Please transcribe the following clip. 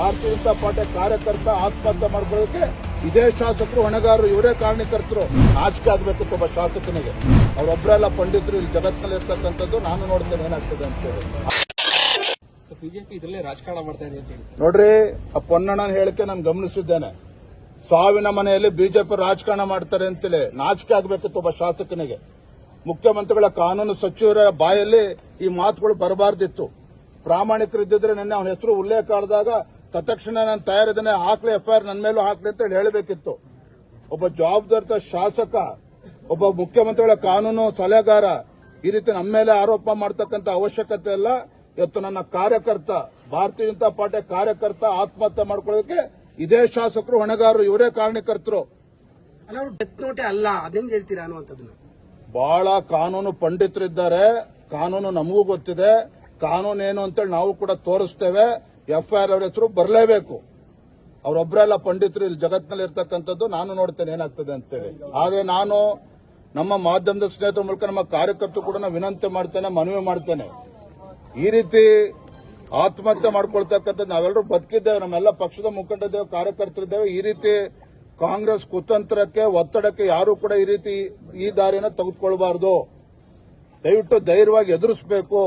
ಭಾರತೀಯ ಜನತಾ ಪಾರ್ಟಿ ಕಾರ್ಯಕರ್ತ ಆತ್ಮಹತ್ಯೆ ಮಾಡ್ಕೊಳ್ಳೋಕೆ ಇದೇ ಶಾಸಕರು ಹೊಣೆಗಾರರು ಇವರೇ ಕಾರಣಕರ್ತರು. ನಾಚಿಕೆ ಆಗ್ಬೇಕು ಒಬ್ಬ ಶಾಸಕನಿಗೆ. ಅವರೊಬ್ಬರೆಲ್ಲ ಪಂಡಿತರು ಇಲ್ಲಿ ಜಗತ್ತಿನಲ್ಲಿ ಇರ್ತಕ್ಕಂಥದ್ದು ನಾನು ನೋಡ್ತೇನೆ ಏನಾಗ್ತದೆ ಅಂತ ಹೇಳಿ. ಬಿಜೆಪಿ ಇದರಲ್ಲೇ ರಾಜಕಾರಣ ಮಾಡ್ತಾ ಇದೆ ಅಂತ. ನೋಡ್ರಿ ಆ ಪೊನ್ನಣ್ಣನ ಹೇಳಿಕೆ ನಾನು ಗಮನಿಸಿದ್ದೇನೆ. ಸಾವಿನ ಮನೆಯಲ್ಲಿ ಬಿಜೆಪಿ ರಾಜಕಾರಣ ಮಾಡ್ತಾರೆ ಅಂತೇಳಿ ನಾಚಿಕೆ ಆಗ್ಬೇಕಿತ್ತು ಒಬ್ಬ ಶಾಸಕನಿಗೆ. ಮುಖ್ಯಮಂತ್ರಿಗಳ ಕಾನೂನು ಸಚಿವರ ಬಾಯಲ್ಲಿ ಈ ಮಾತುಗಳು ಬರಬಾರ್ದಿತ್ತು. ಪ್ರಾಮಾಣಿಕರಿದ್ದರೆ ನಿನ್ನೆ ಅವನ ಹೆಸರು ಉಲ್ಲೇಖ ಆಡಿದಾಗ ತತ್ಕ್ಷಣ ನಾನು ತಯಾರಿದ್ದೇನೆ ಹಾಕ್ಲಿ ಎಫ್ಐಆರ್ ನನ್ನ ಮೇಲೂ ಹಾಕ್ಲಿ ಅಂತ ಹೇಳಿ ಹೇಳಬೇಕಿತ್ತು. ಒಬ್ಬ ಜವಾಬ್ದಾರಿತ ಶಾಸಕ ಒಬ್ಬ ಮುಖ್ಯಮಂತ್ರಿಗಳ ಕಾನೂನು ಸಲಹೆಗಾರ ಈ ರೀತಿ ನಮ್ಮ ಮೇಲೆ ಆರೋಪ ಮಾಡ್ತಕ್ಕಂಥ ಅವಶ್ಯಕತೆ ಇಲ್ಲ. ಇವತ್ತು ನನ್ನ ಕಾರ್ಯಕರ್ತ ಭಾರತೀಯ ಜನತಾ ಪಾರ್ಟಿ ಕಾರ್ಯಕರ್ತ ಆತ್ಮಹತ್ಯೆ ಮಾಡ್ಕೊಳ್ಳೋದಕ್ಕೆ ಇದೇ ಶಾಸಕರು ಹೊಣೆಗಾರರು ಇವರೇ ಕಾರಣಕರ್ತರು. ಅಲ್ಲ ಅದೇನ್ ಹೇಳ್ತೀರಾ ಅನ್ನುವಂಥದ್ದನ್ನ? ಬಹಳ ಕಾನೂನು ಪಂಡಿತರಿದ್ದಾರೆ. ಕಾನೂನು ನಮಗೂ ಗೊತ್ತಿದೆ. ಕಾನೂನು ಏನು ಅಂತೇಳಿ ನಾವು ಕೂಡ ತೋರಿಸ್ತೇವೆ. ಎಫ್ಐಆರ್ ಅವ್ರ ಹೆಸರು ಬರಲೇಬೇಕು. ಅವರೊಬ್ಬರೆಲ್ಲ ಪಂಡಿತರು ಇಲ್ಲಿ ಜಗತ್ತಿನಲ್ಲಿ ಇರ್ತಕ್ಕಂಥದ್ದು ನಾನು ನೋಡ್ತೇನೆ ಏನಾಗ್ತದೆ ಅಂತೇಳಿ. ಆದ್ರೆ ನಾನು ನಮ್ಮ ಮಾಧ್ಯಮದ ಸ್ನೇಹಿತರ ಮೂಲಕ ನಮ್ಮ ಕಾರ್ಯಕರ್ತರು ಕೂಡ ನಾನು ವಿನಂತಿ ಮಾಡ್ತೇನೆ, ಮನವಿ ಮಾಡ್ತೇನೆ. ಈ ರೀತಿ ಆತ್ಮಹತ್ಯೆ ಮಾಡ್ಕೊಳ್ತಕ್ಕಂಥದ್ದು ನಾವೆಲ್ಲರೂ ಬದುಕಿದ್ದೇವೆ, ನಮ್ಮೆಲ್ಲ ಪಕ್ಷದ ಮುಖಂಡರಿದ್ದೇವೆ, ಕಾರ್ಯಕರ್ತರಿದ್ದೇವೆ. ಈ ರೀತಿ ಕಾಂಗ್ರೆಸ್ ಕುತಂತ್ರಕ್ಕೆ, ಒತ್ತಡಕ್ಕೆ ಯಾರು ಕೂಡ ಈ ರೀತಿ ಈ ದಾರಿನ ತೆಗೆದುಕೊಳ್ಬಾರ್ದು. ದಯವಿಟ್ಟು ಧೈರ್ಯವಾಗಿ ಎದುರಿಸಬೇಕು.